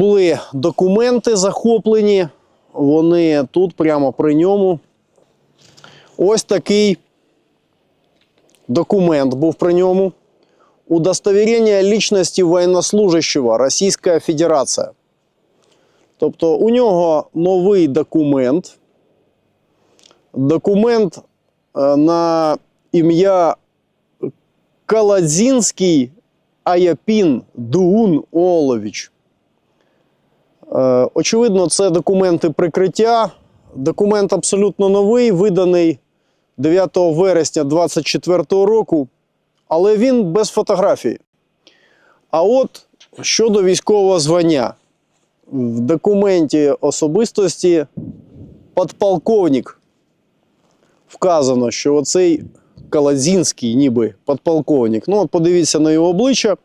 Були документи захоплені, вони тут прямо при ньому. Ось такий документ був при ньому. Удостоверение личности военнослужащего Російська Федерація. Тобто у нього новий документ. Документ е, на ім'я Каладзінський Аяпін Дуун Олович. Очевидно, це документи прикриття. Документ абсолютно новий, виданий 9 вересня 2024 року, але він без фотографії. А от щодо військового звання, в документі особистості подполковник вказано, що оцей Каладзінський, ніби подполковник. Ну, от подивіться на його обличчя.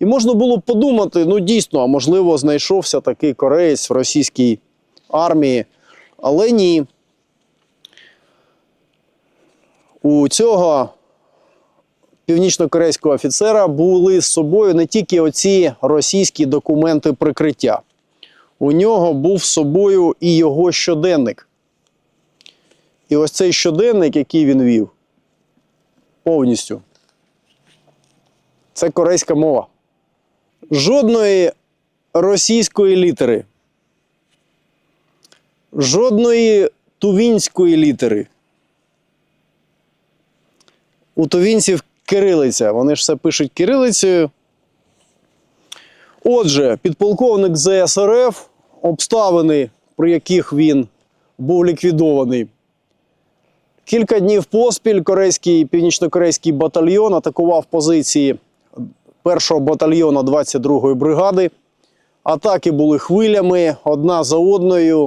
І можна було подумати, ну дійсно, а можливо, знайшовся такий кореєць в російській армії. Але ні. У цього північно-корейського офіцера були з собою не тільки оці російські документи прикриття. У нього був з собою і його щоденник. І ось цей щоденник, який він вів, повністю. Це корейська мова. Жодної російської літери. Жодної тувінської літери. У тувінців кирилиця. Вони ж все пишуть кирилицею. Отже, підполковник ЗСРФ, обставини, при яких він був ліквідований. Кілька днів поспіль корейський північно-корейський батальйон атакував позиції 1-го батальйону 22-ї бригади. Атаки були хвилями одна за одною.